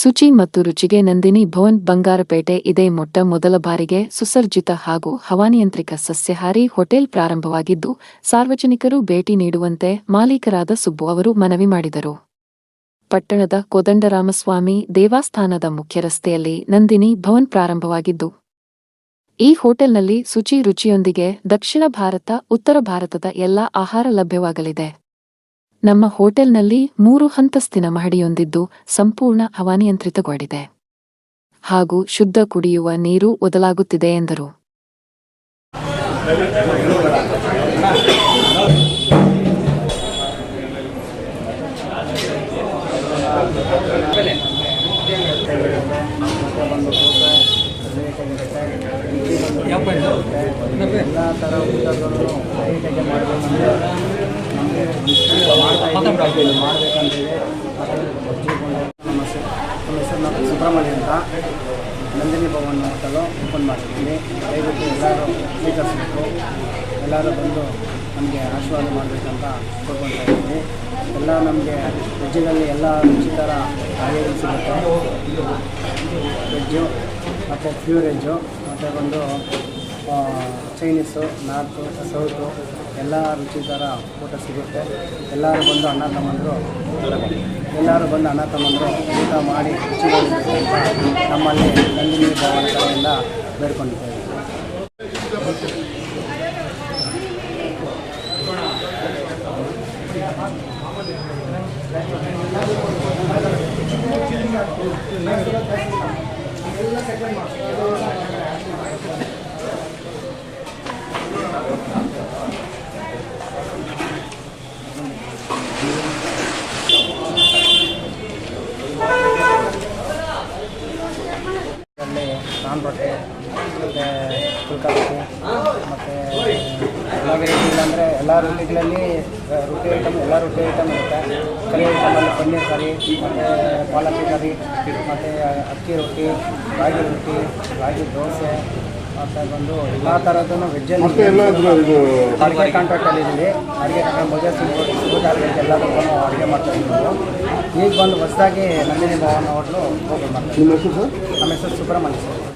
ಶುಚಿ ಮತ್ತು ರುಚಿಗೆ ನಂದಿನಿ ಭವನ್ ಬಂಗಾರಪೇಟೆ ಇದೇ ಮೊಟ್ಟ ಮೊದಲ ಬಾರಿಗೆ ಸುಸರ್ಜಿತ ಹಾಗೂ ಹವಾನಿಯಂತ್ರಿಕ ಸಸ್ಯಹಾರಿ ಹೋಟೆಲ್ ಪ್ರಾರಂಭವಾಗಿದ್ದು, ಸಾರ್ವಜನಿಕರು ಭೇಟಿ ನೀಡುವಂತೆ ಮಾಲೀಕರಾದ ಸುಬ್ಬು ಅವರು ಮನವಿ ಮಾಡಿದರು. ಪಟ್ಟಣದ ಕೋದಂಡರಾಮಸ್ವಾಮಿ ದೇವಸ್ಥಾನದ ಮುಖ್ಯ ರಸ್ತೆಯಲ್ಲಿ ನಂದಿನಿ ಭವನ್ ಪ್ರಾರಂಭವಾಗಿದ್ದು, ಈ ಹೋಟೆಲ್ನಲ್ಲಿ ಶುಚಿ ರುಚಿಯೊಂದಿಗೆ ದಕ್ಷಿಣ ಭಾರತ, ಉತ್ತರ ಭಾರತದ ಎಲ್ಲಾ ಆಹಾರ ಲಭ್ಯವಾಗಲಿದೆ. ನಮ್ಮ ಹೋಟೆಲ್ನಲ್ಲಿ ಮೂರು ಹಂತಸ್ತಿನ ಮಹಡಿಯೊಂದಿದ್ದು ಸಂಪೂರ್ಣ ಹವಾನಿಯಂತ್ರಿತಗೊಂಡಿದೆ. ಹಾಗೂ ಶುದ್ಧ ಕುಡಿಯುವ ನೀರು ಒದಲಾಗುತ್ತಿದೆ ಎಂದರು. ಎಲ್ಲ ಥರ ಊಟಗಳು ಮಾಡಬೇಕಂತಿದೆ ನಮ್ಮ ಹೆಸರು ನಾವು ಸುಬ್ರಹ್ಮಣ್ಯ ಅಂತ ನಂದಿನಿ ಭವನ್ ಹೋಟೆಲು ಓಪನ್ ಮಾಡಿದ್ದೀನಿ ದಯವಿಟ್ಟು ಎಲ್ಲರೂ ಸ್ವೀಕರಿಸಬೇಕು ಎಲ್ಲರೂ ಬಂದು ನಮಗೆ ಆಶೀರ್ವಾದ ಮಾಡಬೇಕಂತ ಕೋರ್ಕೊಳ್ತಾ ಇದ್ದೀನಿ ಎಲ್ಲ ನಮಗೆ ವೆಜ್ಜಿನಲ್ಲಿ ಎಲ್ಲ ರುಚಿ ಥರ ಅಡುಗೆಗಳು ಸಿಗುತ್ತೆ ವೆಜ್ಜು ಮತ್ತು ಪ್ಯೂರ್ ವೆಜ್ಜು ಮತ್ತು ಬಂದು ಚೈನೀಸು ನಾರ್ತು ಸೌತು ಎಲ್ಲ ರುಚಿ ಥರ ಊಟ ಸಿಗುತ್ತೆ. ಎಲ್ಲರೂ ಬಂದು ಅಣ್ಣ ತಮ್ಮಂದರು ಎಲ್ಲರೂ ಬಂದು ಅಣ್ಣ ತಮ್ಮಂದರು ಊಟ ಮಾಡಿ ರುಚಿ ಅಂತ ನಮ್ಮಲ್ಲಿ ನಂದಿನಿ ಕಡೆಯಿಂದ ಬೇಡ್ಕೊಂಡಿದ್ದೇವೆ. ಅಲ್ಲಿ ನಾನ್ ಬಟ್ಟೆ ಮತ್ತು ಪುಲ್ಕಾ ರೊಟ್ಟಿ ಮತ್ತು ಎಲ್ಲ ವೆರೈಟಿ ಇಲ್ಲಾಂದರೆ ಎಲ್ಲ ರೊಟ್ಟಿಗಳಲ್ಲಿ ರೊಟ್ಟಿ ಐಟಮ್ ಎಲ್ಲ ರೊಟ್ಟಿ ಐಟಮ್ ಇರುತ್ತೆ. ಕರಿ ಐಟಮಲ್ಲಿ ಪನ್ನೀರ್ ಕರಿ ಮತ್ತು ಪಾಲಕ್ ಕರಿ ಮತ್ತು ಅಕ್ಕಿ ರೊಟ್ಟಿ ರಾಗಿ ರೊಟ್ಟಿ ರಾಗಿ ದೋಸೆ ಮತ್ತು ಬಂದು ಎಲ್ಲ ಥರದ್ದು ವೆಜ್ಜಲ್ಲಿ ಅಡುಗೆ ಕಾಂಟ್ರಾಕ್ಟಲ್ಲಿ ಇದ್ದೀವಿ. ಅಡುಗೆ ಕಾಂಟ್ರಾಕ್ಟ್ ಮೊದಲೇ ಸಿಗ್ಬೋದು ಸಿಗೋದಾಗಲಿ ಎಲ್ಲದಕ್ಕೂ ಅಡುಗೆ ಮಾಡ್ತಾ ಇದ್ದೀವಿ. ಈಗ ಬಂದು ಹೊಸದಾಗಿ ನಂದಿನಿ ಭವನ ಹೋಟ್ಲು ಓಪನ್ ಮಾಡ್ತೀವಿ ನಮ್ಮ ಹೆಸರು ಸುಬ್ರಹ್ಮಣ್ಯ ಸರ್.